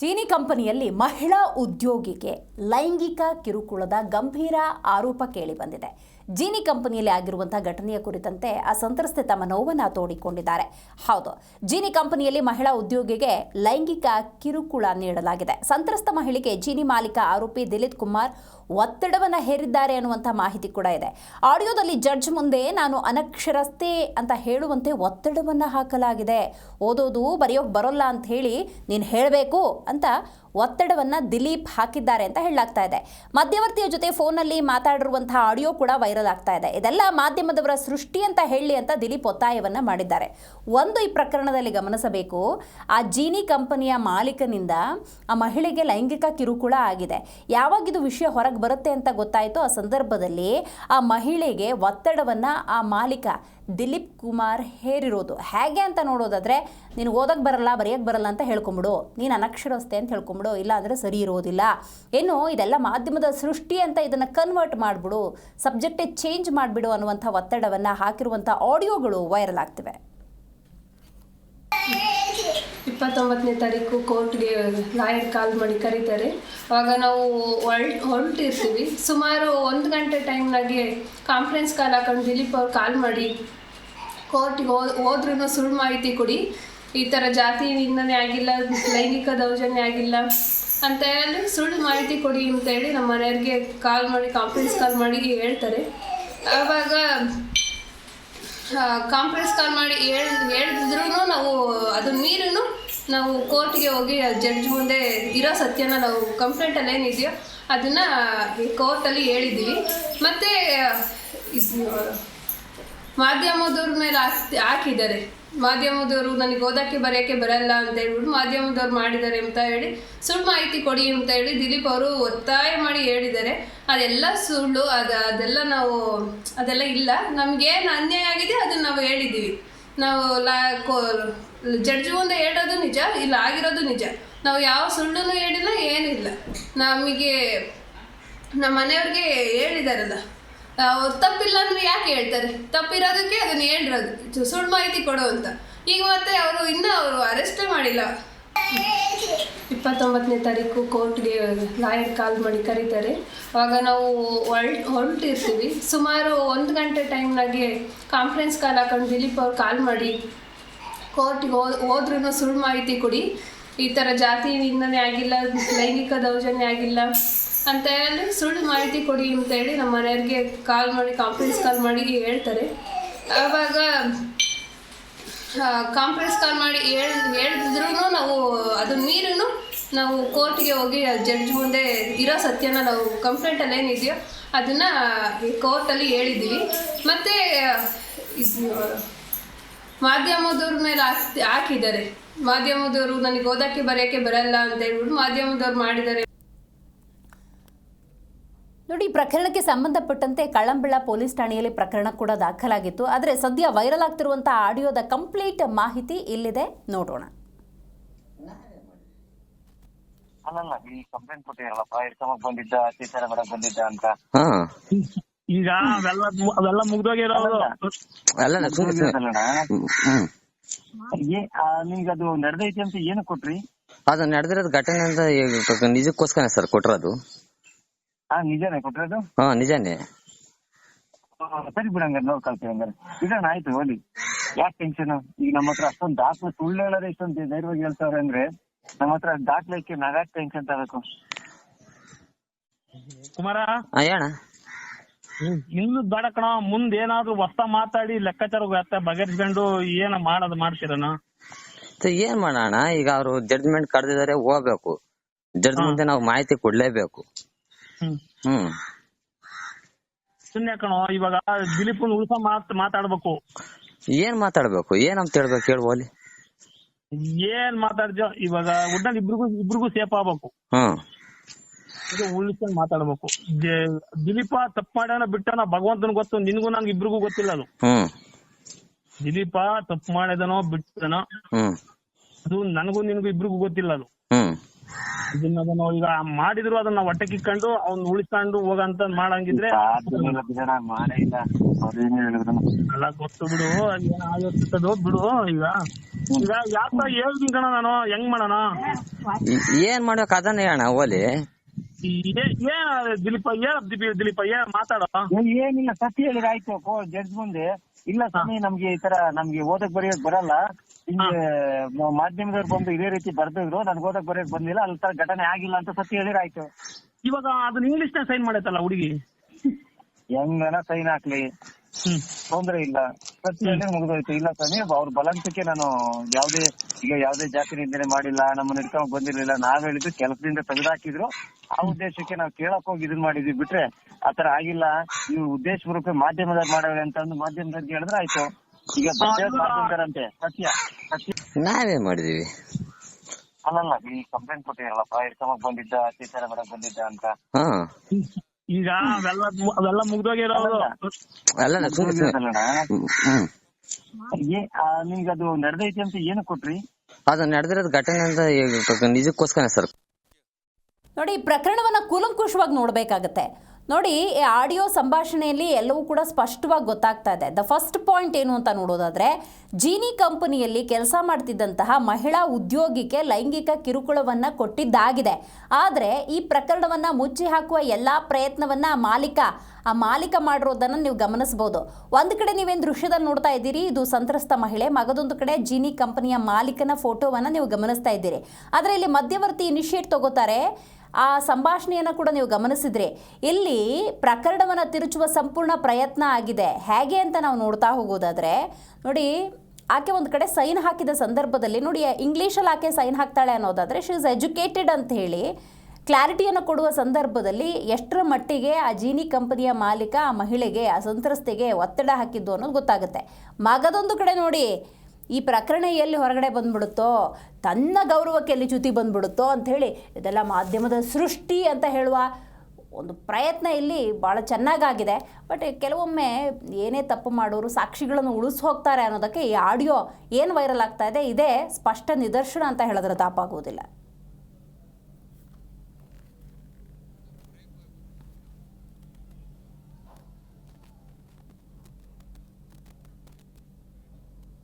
ಚೀನಿ ಕಂಪನಿಯಲ್ಲಿ ಮಹಿಳಾ ಉದ್ಯೋಗಿಗೆ ಲೈಂಗಿಕ ಕಿರುಕುಳದ ಗಂಭೀರ ಆರೋಪ ಕೇಳಿಬಂದಿದೆ ಜೀನಿ ಕಂಪನಿಯಲ್ಲಿ ಆಗಿರುವಂತಹ ಘಟನೆಯ ಕುರಿತಂತೆ ಆ ಸಂತ್ರಸ್ತೆ ತಮ್ಮ ನೋವನ್ನು ತೋಡಿಕೊಂಡಿದ್ದಾರೆ. ಹೌದು, ಜೀನಿ ಕಂಪನಿಯಲ್ಲಿ ಮಹಿಳಾ ಉದ್ಯೋಗಿಗೆ ಲೈಂಗಿಕ ಕಿರುಕುಳ ನೀಡಲಾಗಿದೆ. ಸಂತ್ರಸ್ತ ಮಹಿಳೆಗೆ ಜೀನಿ ಮಾಲೀಕ ಆರೋಪಿ ದಿಲೀಪ್ ಕುಮಾರ್ ಒತ್ತಡವನ್ನ ಹೇರಿದ್ದಾರೆ ಅನ್ನುವಂಥ ಮಾಹಿತಿ ಕೂಡ ಇದೆ. ಆಡಿಯೋದಲ್ಲಿ ಜಡ್ಜ್ ಮುಂದೆ ನಾನು ಅನಕ್ಷರಸ್ಥೆ ಅಂತ ಹೇಳುವಂತೆ ಒತ್ತಡವನ್ನ ಹಾಕಲಾಗಿದೆ. ಓದೋದು ಬರೆಯೋಕೆ ಬರೋಲ್ಲ ಅಂತ ಹೇಳಿ ನೀನು ಹೇಳಬೇಕು ಅಂತ ಒತ್ತಡವನ್ನ ದಿಲೀಪ್ ಹಾಕಿದ್ದಾರೆ ಅಂತ ಹೇಳಲಾಗ್ತಾ ಇದೆ. ಮಧ್ಯವರ್ತಿಯ ಜೊತೆ ಫೋನಲ್ಲಿ ಮಾತಾಡಿರುವಂತಹ ಆಡಿಯೋ ಕೂಡ ವೈರಲ್ ಆಗ್ತಾ ಇದೆ. ಇದೆಲ್ಲ ಮಾಧ್ಯಮದವರ ಸೃಷ್ಟಿ ಅಂತ ಹೇಳಿ ಅಂತ ದಿಲೀಪ್ ಒತ್ತಾಯವನ್ನ ಮಾಡಿದ್ದಾರೆ. ಒಂದು ಈ ಪ್ರಕರಣದಲ್ಲಿ ಗಮನಿಸಬೇಕು, ಆ ಜೀನಿ ಕಂಪನಿಯ ಮಾಲೀಕನಿಂದ ಆ ಮಹಿಳೆಗೆ ಲೈಂಗಿಕ ಕಿರುಕುಳ ಆಗಿದೆ. ಯಾವಾಗ ಇದು ವಿಷಯ ಹೊರಗೆ ಬರುತ್ತೆ ಅಂತ ಗೊತ್ತಾಯಿತು. ಆ ಸಂದರ್ಭದಲ್ಲಿ ಆ ಮಹಿಳೆಗೆ ಒತ್ತಡವನ್ನ ಆ ಮಾಲೀಕ ದಿಲೀಪ್ ಕುಮಾರ್ ಹೇರಿರೋದು. ಹೇಗೆ ಅಂತ ನೋಡೋದಾದರೆ, ನೀನು ಓದೋಕ್ಕೆ ಬರಲ್ಲ ಬರೆಯೋಕ್ಕೆ ಬರಲ್ಲ ಅಂತ ಹೇಳ್ಕೊಂಬಿಡು. ನೀನು ಅನಕ್ಷರಸ್ಥೆ ಅಂತ ಹೇಳ್ಕೊಂಬಿಡು. ಇಲ್ಲ ಅಂದರೆ ಸರಿ ಇರೋದಿಲ್ಲ. ಏನು ಇದೆಲ್ಲ ಮಾಧ್ಯಮದ ಸೃಷ್ಟಿ ಅಂತ ಇದನ್ನು ಕನ್ವರ್ಟ್ ಮಾಡಿಬಿಡು. ಸಬ್ಜೆಕ್ಟೇ ಚೇಂಜ್ ಮಾಡಿಬಿಡು ಅನ್ನುವಂಥ ಒತ್ತಡವನ್ನು ಹಾಕಿರುವಂಥ ಆಡಿಯೋಗಳು ವೈರಲ್ ಆಗ್ತಿವೆ. ಇಪ್ಪತ್ತೊಂಬತ್ತನೇ ತಾರೀಕು ಕೋರ್ಟ್ಗೆ ಲಾಯರ್ ಕಾಲ್ ಮಾಡಿ ಕರೀತಾರೆ. ಆವಾಗ ನಾವು ಹೊರ್ ಹೊರಟಿರ್ತೀವಿ. ಸುಮಾರು ಒಂದು ಗಂಟೆ ಟೈಮ್ನಾಗೆ ಕಾನ್ಫರೆನ್ಸ್ ಕಾಲ್ ಹಾಕೊಂಡು ದಿಲೀಪ್ ಅವ್ರು ಕಾಲ್ ಮಾಡಿ ಕೋರ್ಟಿಗೆ ಹೋದ್ ಹೋದ್ರೂ ಸುಳ್ಳು ಮಾಹಿತಿ ಕೊಡಿ. ಈ ಥರ ಜಾತಿ ನಿಂದನೆ ಆಗಿಲ್ಲ, ಲೈಂಗಿಕ ದೌರ್ಜನ್ಯ ಆಗಿಲ್ಲ ಅಂತ ಹೇಳಿ ಸುಳ್ಳು ಮಾಹಿತಿ ಕೊಡಿ ಅಂತ ಹೇಳಿ ನಮ್ಮ ಮನೆಯವ್ರಿಗೆ ಕಾಲ್ ಮಾಡಿ ಕಾನ್ಫರೆನ್ಸ್ ಕಾಲ್ ಮಾಡಿ ಹೇಳ್ತಾರೆ. ಆವಾಗ ಕಾನ್ಫರೆನ್ಸ್ ಕಾಲ್ ಮಾಡಿ ಹೇಳ್ ಹೇಳಿದ್ರು ನಾವು ಅದು ನೀರು ನಾವು ಕೋರ್ಟ್ಗೆ ಹೋಗಿ ಜಡ್ಜ್ ಮುಂದೆ ಇರೋ ಸತ್ಯನ ನಾವು ಕಂಪ್ಲೇಂಟಲ್ಲಿ ಏನಿದೆಯೋ ಅದನ್ನು ಕೋರ್ಟಲ್ಲಿ ಹೇಳಿದ್ದೀವಿ. ಮತ್ತು ಮಾಧ್ಯಮದವ್ರ ಮೇಲೆ ಹಾಕಿದ್ದಾರೆ. ಮಾಧ್ಯಮದವರು ನನಗೆ ಓದಕ್ಕೆ ಬರೆಯೋಕ್ಕೆ ಬರಲ್ಲ ಅಂತ ಹೇಳ್ಬಿಟ್ಟು ಮಾಧ್ಯಮದವ್ರು ಮಾಡಿದ್ದಾರೆ ಅಂತ ಹೇಳಿ ಸುಳ್ಳು ಮಾಹಿತಿ ಕೊಡಿ ಅಂತ ಹೇಳಿ ದಿಲೀಪ್ ಅವರು ಒತ್ತಾಯ ಮಾಡಿ ಹೇಳಿದ್ದಾರೆ. ಅದೆಲ್ಲ ಸುಳ್ಳು, ಅದು ಅದೆಲ್ಲ ನಾವು, ಅದೆಲ್ಲ ಇಲ್ಲ. ನಮಗೇನು ಅನ್ಯಾಯ ಆಗಿದೆ ಅದನ್ನು ನಾವು ಹೇಳಿದ್ದೀವಿ. ನಾವು ಲಾ, ಕೋ, ಜಡ್ಜ್ ಮುಂದೆ ಹೇಳೋದು ನಿಜ, ಇಲ್ಲ ಆಗಿರೋದು ನಿಜ. ನಾವು ಯಾವ ಸುಳ್ಳು ಹೇಳಿಲ್ಲ, ಏನಿಲ್ಲ. ನಮಗೆ ನಮ್ಮ ಮನೆಯವ್ರಿಗೆ ಹೇಳಿದಾರಲ್ಲ. ತಪ್ಪಿಲ್ಲ ಅಂದ್ರೆ ಯಾಕೆ ಹೇಳ್ತಾರೆ? ತಪ್ಪಿರೋದಕ್ಕೆ ಅದನ್ನ ಹೇಳಿರೋದು. ಸುಳ್ಳು ಮಾಹಿತಿ ಕೊಡು ಅಂತ. ಈಗ ಮತ್ತೆ ಅವರು ಇನ್ನೂ ಅವರು ಅರೆಸ್ಟೇ ಮಾಡಿಲ್ಲ. ಇಪ್ಪತ್ತೊಂಬತ್ತನೇ ತಾರೀಕು ಕೋರ್ಟ್ಗೆ ಲಾಯರ್ ಕಾಲ್ ಮಾಡಿ ಕರೀತಾರೆ. ಆವಾಗ ನಾವು ಹೊಳ್, ಹೊರಟಿರ್ತೀವಿ. ಸುಮಾರು ಒಂದು ಗಂಟೆ ಟೈಮ್ನಾಗೆ ಕಾನ್ಫರೆನ್ಸ್ ಕಾಲ್ ಹಾಕೊಂಡು ದಿಲೀಪ್ ಅವ್ರು ಕಾಲ್ ಮಾಡಿ. ಕೋರ್ಟ್ಗೆ ಹೋದ್ ಹೋದ್ರೂ ಸುಳ್ಳು ಮಾಹಿತಿ ಕೊಡಿ. ಈ ಥರ ಜಾತಿ ನಿಂದನೆ ಆಗಿಲ್ಲ, ಲೈಂಗಿಕ ದೌರ್ಜನ್ಯ ಆಗಿಲ್ಲ. ಅಂತ ಹೇಳಿ ಸುಳ್ಳು ಮಾಹಿತಿ ಕೊಡಿ ಅಂತ ಹೇಳಿ ನಮ್ಮ ಮನೆಯವ್ರಿಗೆ ಕಾಲ್ ಮಾಡಿ ಕಾನ್ಫರೆನ್ಸ್ ಕಾಲ್ ಮಾಡಿ ಹೇಳ್ತಾರೆ. ಆವಾಗ ಕಾನ್ಫರೆನ್ಸ್ ಕಾಲ್ ಮಾಡಿ ಹೇಳ್ ಹೇಳಿದ್ರು ನಾವು ಅದು ಮೀರಿನು ನಾವು ಕೋರ್ಟ್ಗೆ ಹೋಗಿ ಜಡ್ಜ್ ಮುಂದೆ ಇರೋ ಸತ್ಯನ ನಾವು ಕಂಪ್ಲೇಂಟಲ್ಲಿ ಏನಿದೆಯೋ ಅದನ್ನು ಕೋರ್ಟಲ್ಲಿ ಹೇಳಿದ್ದೀವಿ ಮತ್ತು ಮಾಧ್ಯಮದವ್ರ ಮೇಲೆ ಹಾಕ್, ಹಾಕಿದ್ದಾರೆ. ಮಾಧ್ಯಮದವರು ನನಗೆ ಓದೋಕ್ಕೆ ಬರೆಯೋಕ್ಕೆ ಬರಲ್ಲ ಅಂತ ಹೇಳ್ಬಿಟ್ಟು ಮಾಧ್ಯಮದವ್ರು ಮಾಡಿದ್ದಾರೆ. ನೋಡಿ ಈ ಪ್ರಕರಣಕ್ಕೆ ಸಂಬಂಧಪಟ್ಟಂತೆ ಕಳ್ಳಂಬಿಳ ಪೊಲೀಸ್ ಠಾಣೆಯಲ್ಲಿ ಪ್ರಕರಣ ಕೂಡ ದಾಖಲಾಗಿತ್ತು. ಆದರೆ ಸದ್ಯ ವೈರಲ್ ಆಗ್ತಿರುವಂತಹ ಆಡಿಯೋದ ಕಂಪ್ಲೀಟ್ ಮಾಹಿತಿ ಇಲ್ಲಿದೆ. ನೋಡೋಣ. ಅಲ್ಲಲ್ಲ ಈ ಕಂಪ್ಲೇಂಟ್ ಕೊಟ್ಟಿರಲ್ಲಪ್ಪ ಇರ್ಕೊಂಬಕ್ ಬಂದಿದ್ದ ಅತ್ಯಾಚಾರ ಮಾಡಕ್ ಬಂದಿದ್ದ ಅಂತ. ಹಾ. ಈಗ ಅವೆಲ್ಲ ಮುಗ್ದೋಗಿರೋದು. ಅಲ್ಲ ನಿಮ್ಗ್ ಅದು ನಡೆದೈತಿ ಅಂತ ಏನು ಕೊಟ್ರಿ? ಅದು ನಡೆದಿರೋದು ಘಟನೆ ಅಂತ ನಿಜಕ್ಕೋಸ್ಕರ ಸರ್ ಕೊಟ್ಟಿರೋದು ಹಾ ನಿಜಾನೇ ಕೊಟ್ಟಿರೋದು ಹಾ ನಿಜಾನೇ. ಸರಿ ಬಿಡಂಗ ನೋಡ್ಕೊಳ್ತೀವಿ ಹಂಗಾರೆ. ಇಡೋಣ ಆಯ್ತು ಹೋಲಿ. ಯಾಕೆ ಟೆನ್ಷನ್ ಈಗ ನಮ್ಮ ಹತ್ರ ಅಷ್ಟೊಂದು ದಾಖಲೆ ಸುಳ್ಳು ಹೇಳೋದೇ ಇಷ್ಟೊಂದು ಧೈರ್ಯವಾಗಿ ಹೇಳ್ತಾವ್ರೆ ಅಂದ್ರೆ ನಮ್ಮ ಹತ್ರ ದಾಖಲೆಕ್ಕೆ ನಾವ್ಯಾಕೆ ಟೆನ್ಷನ್ ತಗೋಬೇಕು ಕುಮಾರ? ಹಾ ಹೇಳ ಇನ್ನು ಬೇಡ ಕಣ ಮುಂದ ಏನಾದ್ರು ಹೊಸ ಮಾತಾಡಿ ಲೆಕ್ಕಾಚಾರ ಅತ್ತ ಬಗೆಹರಿಸ್ಕೊಂಡು ಏನ ಮಾಡೋದು ಮಾಡ್ತೀರನ ಏನ್ ಮಾಡೋಣ ಈಗ ಅವರು ಜಡ್ಜ್ಮೆಂಟ್ ಕರೆದಿದ್ದಾರೆ ಹೋಗ್ಬೇಕು. ಜಡ್ಜ್ ಮುಂದೆ ನಾವು ಮಾಹಿತಿ ಕೊಡ್ಲೇಬೇಕು. ಹ್ಮ್. ಹ್ಮ್. ಸುಮ್ನೆ ಕಣೋ ಇವಾಗ ದಿಲೀಪ್ ಉಳ್ಸ ಮಾತ್ ಮಾತಾಡ್ಬೇಕು. ಏನ್ ಮಾತಾಡ್ಬೇಕು? ಏನಂತ ಹೇಳ್ಬೇಕು ಹೇಳು ಓಲಿ. ಏನ್ ಮಾತಾಡ್ಜೋ ಇವಾಗ ಒಟ್ನಲ್ಲಿ ಇಬ್ರಿಗೂ ಇಬ್ರಿಗೂ ಸೇಫ್ ಆಗ್ಬೇಕು. ಹ್ಮ್. ಇದು ಉಳಿಸ್ಕೊಂಡ್ ಮಾತಾಡ್ಬೇಕು. ಜೆ- ದಿಲೀಪ ತಪ್ಪು ಮಾಡ್ಯಾನ ಬಿಟ್ಟನ ಭಗವಂತನ ಗೊತ್ತು ನಿನ್ಗೂ ನಂಗೆ ಇಬ್ರಿಗೂ ಗೊತ್ತಿಲ್ಲ ಅದು. ಹ್ಮ್. ದಿಲೀಪ ತಪ್ಪು ಮಾಡಿದನೋ ಬಿಟ್ಟನೋ ಹ್ಮ್. ಅದು ನನಗೂ ನಿನಗೂ ಇಬ್ರಿಗೂ ಗೊತ್ತಿಲ್ಲ ಅದು. ಹ್ಮ್. ಇದನ್ನ ಅದನ್ನ ಈಗ ಮಾಡಿದ್ರು ಅದನ್ನ ಹೊಟ್ಟೆ ಕಿಕ್ಕೊಂಡು ಅವ್ನ್ ಉಳಿಸ್ಕೊಂಡು ಹೋಗಂತ ಮಾಡಂಗಿದ್ರೆ ಮಾಡೇ ಎಲ್ಲ ಗೊತ್ತು ಬಿಡು. ಏನ್ ಆಗಿರ್ತದೋ ಬಿಡು ಈಗ. ಈಗ ಯಾಕ ಹೇಳ್ತೀನಿ ಕಣ ನಾನು. ಹೆಂಗ್ ಮಾಡೋಣ? ಏನ್ ಮಾಡ್ಬೇಕು? ಅದನ್ನ ಹೇಳಣ ಓಲಿ. ಏ- ಏನ್ ದಿಲೀಪ ಹೇಳ ದಿಲೀಪ ಏನ್ ಮಾತಾಡೋ. ಏನಿಲ್ಲ ಸತ್ಯ ಹೇಳಿದ್ರೆ ಆಯ್ತು. ಜಡ್ಜ್ ಮುಂದೆ. ಇಲ್ಲ ಸ್ವಾಮಿ ನಮ್ಗೆ ಈ ತರ ನಮ್ಗೆ ಓದಕ್ ಬರೆಯೋಕ್ ಬರಲ್ಲ. ಹಿಂಗೆ ಮಾಧ್ಯಮದವ್ರು ಬಂದು ಇದೇ ರೀತಿ ಬರ್ದಿದ್ರು ನನ್ಗೆ ಓದಕ್ ಬರೆಯಕ್ ಬಂದಿಲ್ಲ ಅಲ್ಲಿ ತರ ಘಟನೆ ಆಗಿಲ್ಲ ಅಂತ ಸತ್ಯ ಹೇಳಿದ್ರೆ ಆಯ್ತು. ಇವಾಗ ಅದನ್ನ ಇಂಗ್ಲಿಷ್ನ ಸೈನ್ ಮಾಡೈತಲ್ಲ ಹುಡುಗಿ? ಹೆಂಗನ ಸೈನ್ ಹಾಕ್ಲಿ? ತೊಂದ್ರೆ ಇಲ್ಲ. ಸತ್ಯ ಮುಗಿದೋಯ್ತು. ಇಲ್ಲ ಸ್ವಾಮಿ ಅವ್ರ ಬಲಂತಕ್ಕೆ ನಾನು ಯಾವ್ದೇ ಈಗ ಯಾವ್ದೇ ಜಾತಿ ನಿಂದನೆ ಮಾಡಿಲ್ಲ ನಮ್ಮನ್ನ ಹಿಡ್ಕೊಂಡ್ ಬಂದಿರ್ಲಿಲ್ಲ ನಾವ್ ಹೇಳಿದ್ದು ಕೆಲಸದಿಂದ ತೆಗೆದಾಕಿದ್ರು. ಆ ಉದ್ದೇಶಕ್ಕೆ ನಾವು ಕೇಳಕ್ ಹೋಗಿ ಇದನ್ ಮಾಡಿದ್ವಿ ಬಿಟ್ರೆ ಆತರ ಆಗಿಲ್ಲ. ಇವ್ ಉದ್ದೇಶ ಪೂರ್ವಕ ಮಾಧ್ಯಮದಾಗ ಮಾಡವ್ರೆ ಅಂತಂದು ಮಾಧ್ಯಮದವ್ರಿಗೆ ಹೇಳಿದ್ರೆ ಆಯ್ತು. ಈಗ ಸತ್ಯ. ನಾವೇನ್ ಮಾಡಿದೀವಿ ಅಲ್ಲಲ್ಲ ಈ ಕಂಪ್ಲೇಂಟ್ ಕೊಟ್ಟಿರಲ್ಲಪ್ಪ ಹಿಡ್ಕೊಂಡ್ ಬಂದಿದ್ದ ಅತ್ಯಾಚಾರ ಮಾಡಕ್ ಬಂದಿದ್ದ ಅಂತ. ಹಾ. ಈಗ ಅವೆಲ್ಲ ಅವೆಲ್ಲ ಮುಗ್ದೋಗಿರೋದು. ಅಲ್ಲ ಹ್ಮ್. ನಿಮ್ಗೆ ಅದು ನಡೆದೈತಿ ಅಂತ ಏನು ಕೊಟ್ರಿ? ಅದು ನಡೆದಿರೋದು ಘಟನೆ ಅಂತ ಈಗ ನಿಜಕ್ಕೋಸ್ಕರ ಸರ್. ನೋಡಿ ಪ್ರಕರಣವನ್ನ ಪ್ರಕರಣವನ್ನು ಕೂಲಂಕುಷವಾಗಿ ನೋಡಬೇಕಾಗತ್ತೆ. ನೋಡಿ, ಈ ಆಡಿಯೋ ಸಂಭಾಷಣೆಯಲ್ಲಿ ಎಲ್ಲವೂ ಕೂಡ ಸ್ಪಷ್ಟವಾಗಿ ಗೊತ್ತಾಗ್ತಾ ಇದೆ. ದ ಫಸ್ಟ್ ಪಾಯಿಂಟ್ ಏನು ಅಂತ ನೋಡೋದಾದರೆ, ಜೀನಿ ಕಂಪನಿಯಲ್ಲಿ ಕೆಲಸ ಮಾಡ್ತಿದ್ದಂತಹ ಮಹಿಳಾ ಉದ್ಯೋಗಿಗೆ ಲೈಂಗಿಕ ಕಿರುಕುಳವನ್ನು ಕೊಟ್ಟಿದ್ದಾಗಿದೆ. ಆದರೆ, ಈ ಪ್ರಕರಣವನ್ನು ಮುಚ್ಚಿ ಹಾಕುವ ಎಲ್ಲ ಪ್ರಯತ್ನವನ್ನು ಮಾಲೀಕ, ಆ ಮಾಲೀಕ ಮಾಡಿರೋದನ್ನು ನೀವು ಗಮನಿಸಬಹುದು ಒಂದು ಕಡೆ ನೀವೇನು ದೃಶ್ಯದಲ್ಲಿ ನೋಡ್ತಾ ಇದ್ದೀರಿ, ಇದು ಸಂತ್ರಸ್ತ ಮಹಿಳೆ, ಮಗದೊಂದು ಕಡೆ ಜೀನಿ ಕಂಪನಿಯ ಮಾಲೀಕನ ಫೋಟೋವನ್ನು ನೀವು ಗಮನಿಸ್ತಾ ಇದ್ದೀರಿ. ಆದರೆ ಇಲ್ಲಿ ಮಧ್ಯವರ್ತಿ ಇನಿಷಿಯೇಟ್ ತಗೋತಾರೆ ಆ ಸಂಭಾಷಣೆಯನ್ನು ಕೂಡ ನೀವು ಗಮನಿಸಿದ್ರೆ. ಇಲ್ಲಿ ಪ್ರಕರಣವನ್ನು ತಿರುಚುವ ಸಂಪೂರ್ಣ ಪ್ರಯತ್ನ ಆಗಿದೆ. ಹೇಗೆ ಅಂತ ನಾವು ನೋಡ್ತಾ ಹೋಗೋದಾದರೆ, ನೋಡಿ, ಆಕೆ ಒಂದು ಕಡೆ ಸೈನ್ ಹಾಕಿದ ಸಂದರ್ಭದಲ್ಲಿ, ನೋಡಿ, ಇಂಗ್ಲೀಷಲ್ಲಿ ಆಕೆ ಸೈನ್ ಹಾಕ್ತಾಳೆ ಅನ್ನೋದಾದರೆ ಶಿ ಇಸ್ ಎಜುಕೇಟೆಡ್ ಅಂತ ಹೇಳಿ ಕ್ಲಾರಿಟಿಯನ್ನು ಕೊಡುವ ಸಂದರ್ಭದಲ್ಲಿ ಎಷ್ಟರ ಮಟ್ಟಿಗೆ ಆ ಜೀನಿ ಕಂಪನಿಯ ಮಾಲೀಕ ಆ ಮಹಿಳೆಗೆ, ಆ ಸಂತ್ರಸ್ತೆಗೆ ಒತ್ತಡ ಹಾಕಿದ್ದು ಅನ್ನೋದು ಗೊತ್ತಾಗುತ್ತೆ. ಮಗದೊಂದು ಕಡೆ ನೋಡಿ ಈ ಪ್ರಕರಣ ಎಲ್ಲಿ ಹೊರಗಡೆ ಬಂದ್ಬಿಡುತ್ತೋ, ತನ್ನ ಗೌರವಕ್ಕೆ ಎಲ್ಲಿ ಚ್ಯುತಿ ಬಂದ್ಬಿಡುತ್ತೋ ಅಂಥೇಳಿ ಇದೆಲ್ಲ ಮಾಧ್ಯಮದ ಸೃಷ್ಟಿ ಅಂತ ಹೇಳುವ ಒಂದು ಪ್ರಯತ್ನ ಇಲ್ಲಿ ಭಾಳ ಚೆನ್ನಾಗಾಗಿದೆ. ಬಟ್ ಕೆಲವೊಮ್ಮೆ ಏನೇ ತಪ್ಪು ಮಾಡೋರು ಸಾಕ್ಷಿಗಳನ್ನು ಉಳಿಸಿ ಹೋಗ್ತಾರೆ ಅನ್ನೋದಕ್ಕೆ ಈ ಆಡಿಯೋ ಏನು ವೈರಲ್ ಆಗ್ತಾ ಇದೆ, ಇದೇ ಸ್ಪಷ್ಟ ನಿದರ್ಶನ ಅಂತ ಹೇಳಿದ್ರೆ ತಪ್ಪಾಗುವುದಿಲ್ಲ